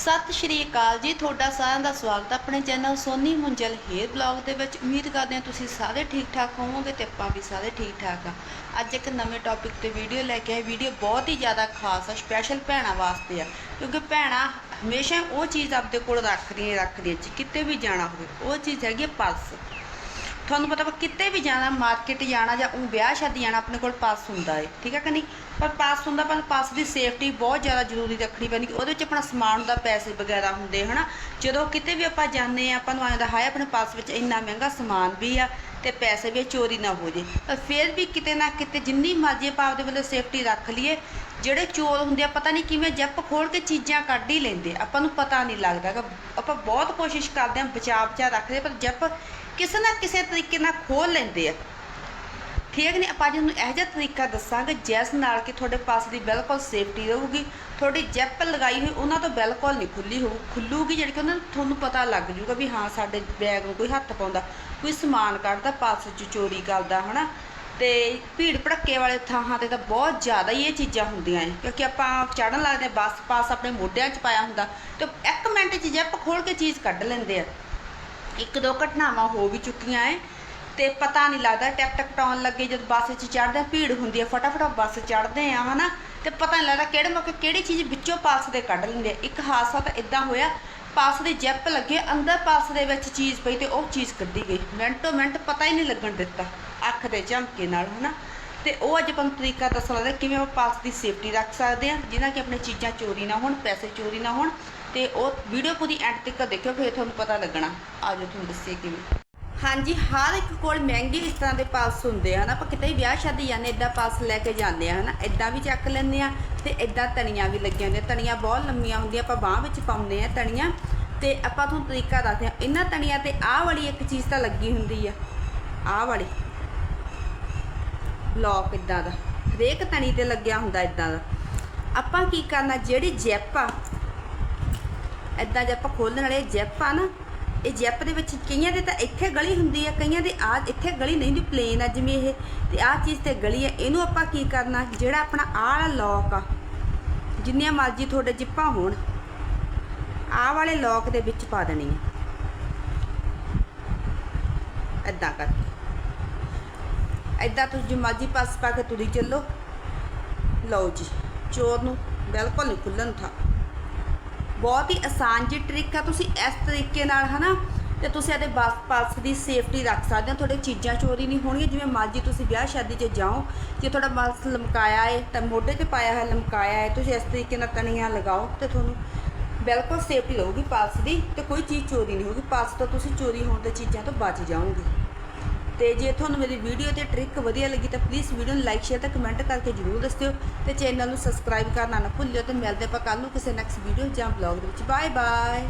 ਸਤਿ ਸ਼੍ਰੀ ਅਕਾਲ ਜੀ, ਤੁਹਾਡਾ ਸਾਰਿਆਂ ਦਾ ਸਵਾਗਤ ਹੈ ਆਪਣੇ channel Soni Munjal hair blog ਦੇ ਵਿੱਚ। ਉਮੀਦ ਕਰਦੇ ਹਾਂ ਤੁਸੀਂ ਸਾਰੇ ਠੀਕ ਠਾਕ ਹੋਵੋਗੇ ਤੇ ਆਪਾਂ ਵੀ ਸਾਰੇ ਠੀਕ ਠਾਕ ਆ। ਅੱਜ ਇੱਕ ਨਵੇਂ ਟੌਪਿਕ ਤੇ ਵੀਡੀਓ ਲੈ ਕੇ ਆਏ। ਵੀਡੀਓ ਬਹੁਤ ਹੀ ਜ਼ਿਆਦਾ ਖਾਸ ਆ ਸਪੈਸ਼ਲ ਭੈਣਾਂ ਵਾਸਤੇ ਆ। ਕਿਉਂਕਿ ਭੈਣਾਂ ਹਮੇਸ਼ਾ ਉਹ ਚੀਜ਼ ਆਪਦੇ ਕੋਲ ਰੱਖਦੀਆਂ ਰੱਖਦੀਆਂ ਜੀ ਕਿਤੇ ਵੀ ਜਾਣਾ ਹੋਵੇ, ਉਹ ਚੀਜ਼ ਹੈਗੀ ਪਰਸ ਤੁਹਾਨੂੰ ਪਤਾ ਵਾ ਕਿਤੇ ਵੀ ਜਾਣਾ ਮਾਰਕੀਟ ਜਾਣਾ ਜਾਂ ਉਹ ਵਿਆਹ ਸ਼ਾਦੀ ਜਾਣਾ ਆਪਣੇ ਕੋਲ ਪਾਸ ਹੁੰਦਾ ਹੈ ਠੀਕ ਹੈ ਕਿ ਨਹੀਂ? ਪਰ ਪਾਸ ਹੁੰਦਾ, ਪਰ ਪਾਸ ਦੀ ਸੇਫਟੀ ਬਹੁਤ ਜ਼ਿਆਦਾ ਜ਼ਰੂਰੀ ਰੱਖਣੀ ਪੈਂਦੀ ਉਹਦੇ ਵਿੱਚ ਆਪਣਾ ਸਮਾਨ ਦਾ ਪੈਸੇ ਵਗੈਰਾ ਹੁੰਦੇ, ਹਨਾ? ਜਦੋਂ ਕਿਤੇ ਵੀ ਆਪਾਂ ਜਾਂਦੇ ਆ, ਆਪਾਂ ਨੂੰ ਆਉਂਦਾ ਹਾਏ, ਆਪਣੇ ਪਾਸ ਵਿੱਚ ਇੰਨਾ ਮਹਿੰਗਾ ਸਮਾਨ ਵੀ ਆ ਤੇ ਪੈਸੇ ਵੀ ਚੋਰੀ ਨਾ ਹੋ ਜੇ। ਫਿਰ ਵੀ ਕਿਤੇ ਨਾ ਕਿਤੇ ਜਿੰਨੀ ਮਰਜ਼ੀ ਆਪਾਂ ਆਪਦੇ ਵੱਲੋਂ ਸੇਫਟੀ ਰੱਖ ਲਈਏ, ਜਿਹੜੇ ਚੋਰ ਹੁੰਦੇ ਆ, ਪਤਾ ਨਹੀਂ ਕਿਵੇਂ ਜੱਪ ਖੋਲ ਕੇ ਚੀਜ਼ਾਂ ਕੱਢ ਹੀ ਲੈਂਦੇ ਆਪਾਂ ਨੂੰ ਪਤਾ ਨਹੀਂ ਲੱਗਦਾ ਗਾ ਆਪਾਂ ਬਹੁਤ ਕੋਸ਼ਿਸ਼ ਕਰਦੇ ਆ ਬਚਾਅ ਬਚਾਅ ਰੱਖਦੇ, ਪਰ ਜੱਪ ਕਿਸੇ ਨਾ ਕਿਸੇ ਤਰੀਕੇ ਨਾਲ ਖੋਲ ਲੈਂਦੇ ਆ। ਠੀਕ ਨਹੀਂ ਆਪਾਂ ਅੱਜ ਤੁਹਾਨੂੰ ਇਹੋ ਜਿਹਾ ਤਰੀਕਾ ਦੱਸਾਂਗੇ ਜਿਸ ਨਾਲ ਕਿ ਤੁਹਾਡੇ ਪਾਸ ਦੀ ਬਿਲਕੁਲ ਸੇਫਟੀ ਰਹੂਗੀ ਤੁਹਾਡੀ ਜੈਪ ਲਗਾਈ ਹੋਈ ਉਹਨਾਂ ਤੋਂ ਬਿਲਕੁਲ ਨਹੀਂ ਖੁੱਲੀ ਹੋਊ ਖੁੱਲੂਗੀ ਜਿਹੜੀ ਕਿ ਉਹਨਾਂ ਨੂੰ ਤੁਹਾਨੂੰ ਪਤਾ ਲੱਗ ਜੂਗਾ ਵੀ ਹਾਂ ਸਾਡੇ ਬੈਗ ਨੂੰ ਕੋਈ ਹੱਥ ਪਾਉਂਦਾ ਕੋਈ ਸਮਾਨ ਕੱਢਦਾ ਪਾਸ 'ਚ ਚੋਰੀ ਕਰਦਾ ਹਨਾ। ਤੇ ਭੀੜ ਭੜੱਕੇ ਵਾਲੇ ਥਾਂ ਤੇ ਤਾਂ ਬਹੁਤ ਜ਼ਿਆਦਾ ਹੀ ਇਹ ਚੀਜ਼ਾਂ ਹੁੰਦੀਆਂ ਨੇ ਕਿਉਂਕਿ ਆਪਾਂ ਚੜਨ ਲੱਗਦੇ ਹਾਂ, ਬੱਸ ਪਾਸ ਆਪਣੇ ਮੋਢਿਆਂ 'ਚ ਪਾਇਆ ਹੁੰਦਾ ਤੇ ਇੱਕ ਮਿੰਟ 'ਚ ਜੈਪ ਖੋਲ ਕੇ ਚੀਜ਼ ਕੱਢ ਲੈਂਦੇ ਆ। ਇੱਕ ਦੋ ਘਟਨਾਵਾਂ ਹੋ ਵੀ ਚੁੱਕੀਆਂ ਐ, ਤੇ ਪਤਾ ਨਹੀਂ ਲੱਗਦਾ, ਟਿਕ ਟਿਕ ਟਾਉਣ ਲੱਗੇ ਜਦ ਬੱਸ 'ਚ ਚੜਦੇ ਭੀੜ ਹੁੰਦੀ ਹੈ ਫਟਾਫਟ ਬੱਸ ਚੜਦੇ ਆ, ਹਨਾ? ਤੇ ਪਤਾ ਨਹੀਂ ਲੱਗਦਾ ਕਿਹੜੇ ਮੌਕੇ ਕਿਹੜੀ ਚੀਜ਼ ਵਿੱਚੋਂ ਪਾਸ ਦੇ ਕੱਢ ਲੈਂਦੇ ਆ। ਇੱਕ ਹਾਦਸਾ ਤਾਂ ਇਦਾਂ ਹੋਇਆ, ਪਾਸ ਦੀ ਜੈਪ ਲੱਗੇ, ਅੰਦਰ ਪਾਸ ਦੇ ਵਿੱਚ ਚੀਜ਼ ਪਈ ਤੇ ਉਹ ਚੀਜ਼ ਕੱਢੀ ਗਈ। ਮਿੰਟੋ ਮਿੰਟ ਪਤਾ ਹੀ ਨਹੀਂ ਲੱਗਣ ਦਿੱਤਾ, ਅੱਖ ਦੇ ਝਮਕੇ ਨਾਲ, ਹਨਾ? ਤੇ ਉਹ ਅੱਜ ਆਪਾਂ ਨੂੰ ਤਰੀਕਾ ਦੱਸਣ ਲੱਗਦਾ ਕਿਵੇਂ ਆਪਾਂ ਪਾਸ ਦੀ ਸੇਫਟੀ ਰੱਖ ਸਕਦੇ ਆ ਜਿਨ੍ਹਾਂ ਕਿ ਆਪਣੇ ਚੀਜ਼ਾਂ ਚੋਰੀ ਨਾ ਹੋਣ, ਪੈਸੇ ਚੋਰੀ ਨਾ ਹੋਣ। ਤੇ ਉਹ ਵੀਡੀਓ ਪੂਰੀ ਐਂਡ ਤੱਕ ਦੇਖਿਓ, ਫਿਰ ਤੁਹਾਨੂੰ ਪਤਾ ਲੱਗਣਾ। ਆਜੋ ਤੁਹਾਨੂੰ ਦੱਸੇ ਕਿਵੇਂ। ਹਾਂਜੀ, ਹਰ ਇੱਕ ਕੋਲ ਮਹਿੰਗੇ ਇਸ ਤਰ੍ਹਾਂ ਦੇ ਪਾਸ ਹੁੰਦੇ ਆ ਹਨਾ ਆਪਾਂ ਕਿਤੇ ਵੀ ਵਿਆਹ ਸ਼ਾਦੀ ਜਾਂਦੇ ਇਦਾਂ ਪਾਸ ਲੈ ਕੇ ਜਾਂਦੇ ਆ, ਹਨਾ। ਇਦਾਂ ਵੀ ਚੱਕ ਲੈਂਦੇ ਆ ਤੇ ਇਦਾਂ ਤਣੀਆਂ ਵੀ ਲੱਗੀਆਂ ਹੁੰਦੀਆਂ। ਤਣੀਆਂ ਬਹੁਤ ਲੰਮੀਆਂ ਹੁੰਦੀਆਂ, ਆਪਾਂ ਬਾਹ ਵਿੱਚ ਪਾਉਂਦੇ ਆ ਤਣੀਆਂ। ਤੇ ਆਪਾਂ ਤੁਹਾਨੂੰ ਤਰੀਕਾ ਦੱਸਦੇ ਆ ਇਹਨਾਂ ਤਣੀਆਂ ਤੇ ਆਹ ਵਾਲੀ ਇੱਕ ਚੀਜ਼ ਤਾਂ ਲੱਗੀ ਹੁੰਦੀ ਆ। ਆਹ ਵਾਲੀ। ਲੌਕ ਇਦਾਂ ਦਾ। ਹਰੇਕ ਤਣੀ ਤੇ ਲੱਗਿਆ ਹੁੰਦਾ ਇਦਾਂ ਦਾ। ਆਪਾਂ ਕੀ ਕਰਨਾ, ਜਿਹੜੀ ਜੈਪ ਆ ਇਦਾਂ ਜੇ ਆਪਾਂ ਖੋਲਣ ਵਾਲੇ ਜੈਪ ਆ ਨਾ, ਇਹ ਜੈਪ ਦੇ ਵਿੱਚ ਕਈਆਂ ਦੇ ਤਾਂ ਇੱਥੇ ਗਲੀ ਹੁੰਦੀ ਆ, ਕਈਆਂ ਦੇ ਆ ਇੱਥੇ ਗਲੀ ਨਹੀਂ ਹੁੰਦੀ ਪਲੇਨ ਆ ਜਿਵੇਂ ਇਹ। ਤੇ ਆਹ ਚੀਜ਼ ਤੇ ਗਲੀ ਆ, ਇਹਨੂੰ ਆਪਾਂ ਕੀ ਕਰਨਾ? ਜਿਹੜਾ ਆਪਣਾ ਆਹ ਵਾਲਾ ਲੌਕ ਆ, ਜਿੰਨੀਆਂ ਮਰਜ਼ੀ ਤੁਹਾਡੇ ਜਿੱਪਾਂ ਹੋਣ, ਆਹ ਵਾਲੇ ਲੌਕ ਦੇ ਵਿੱਚ ਪਾ ਦੇਣੀ ਆ। ਇਦਾਂ ਕਰਕੇ ਇਦਾਂ ਤੁਸੀਂ ਮਰਜ਼ੀ ਪਾਸ ਪਾ ਕੇ ਤੁਰੀ ਚੱਲੋ। ਲਓ ਜੀ, ਚੋਰ ਨੂੰ ਬਿਲਕੁਲ ਨਹੀਂ ਖੁੱਲਣ ਥਾ। ਬਹੁਤ ਹੀ ਆਸਾਨ ਜੀ ਟ੍ਰਿਕ ਆ, ਤੁਸੀਂ ਇਸ ਤਰੀਕੇ ਨਾਲ ਹਨਾ, ਤੇ ਤੁਸੀਂ ਇਹਦੇ ਬਸ ਪਲਸ ਦੀ ਸੇਫਟੀ ਰੱਖ ਸਕਦੇ ਹੋ। ਤੁਹਾਡੇ ਚੀਜ਼ਾਂ ਚੋਰੀ ਨਹੀਂ ਹੋਣਗੀਆਂ, ਜਿਵੇਂ ਮਰਜ਼ੀ ਤੁਸੀਂ ਵਿਆਹ ਸ਼ਾਦੀ 'ਚ ਜਾਓ, ਜੇ ਤੁਹਾਡਾ ਬਸ ਲਮਕਾਇਆ ਹੈ ਤਾਂ ਮੋਢੇ ਤੇ ਪਾਇਆ ਹੈ ਲਮਕਾਇਆ ਹੈ ਤੁਸੀਂ ਇਸ ਤਰੀਕੇ ਨਾਲ ਤਣੀਆਂ ਲਗਾਓ ਤੇ ਤੁਹਾਨੂੰ ਬਿਲਕੁਲ ਸੇਫਟੀ ਰਹੂਗੀ ਪਲਸ ਦੀ, ਤੇ ਕੋਈ ਚੀਜ਼ ਚੋਰੀ ਨਹੀਂ ਹੋਊਗੀ। ਪਾਸ ਤੋਂ ਤੁਸੀਂ ਚੋਰੀ ਹੋਣ ਦੇ ਚੀਜ਼ਾਂ ਤੋਂ ਬਚ ਜਾਓਗੇ। ਤੇ ਜੇ ਤੁਹਾਨੂੰ ਮੇਰੀ ਵੀਡੀਓ ਤੇ ਟ੍ਰਿਕ ਵਧੀਆ ਲੱਗੀ ਤਾਂ ਪਲੀਜ਼ ਵੀਡੀਓ ਨੂੰ ਲਾਈਕ ਸ਼ੇਅਰ ਤੇ ਕਮੈਂਟ ਕਰਕੇ ਜਰੂਰ ਦੱਸਿਓ ਤੇ ਚੈਨਲ ਨੂੰ ਸਬਸਕ੍ਰਾਈਬ ਕਰਨਾ ਨਾ ਭੁੱਲਿਓ ਤੇ ਮਿਲਦੇ ਆਪਾਂ ਕੱਲ ਨੂੰ ਕਿਸੇ ਨੈਕਸਟ ਵੀਡੀਓ ਜਾਂ ਬਲੌਗ ਦੇ ਵਿੱਚ। Bye bye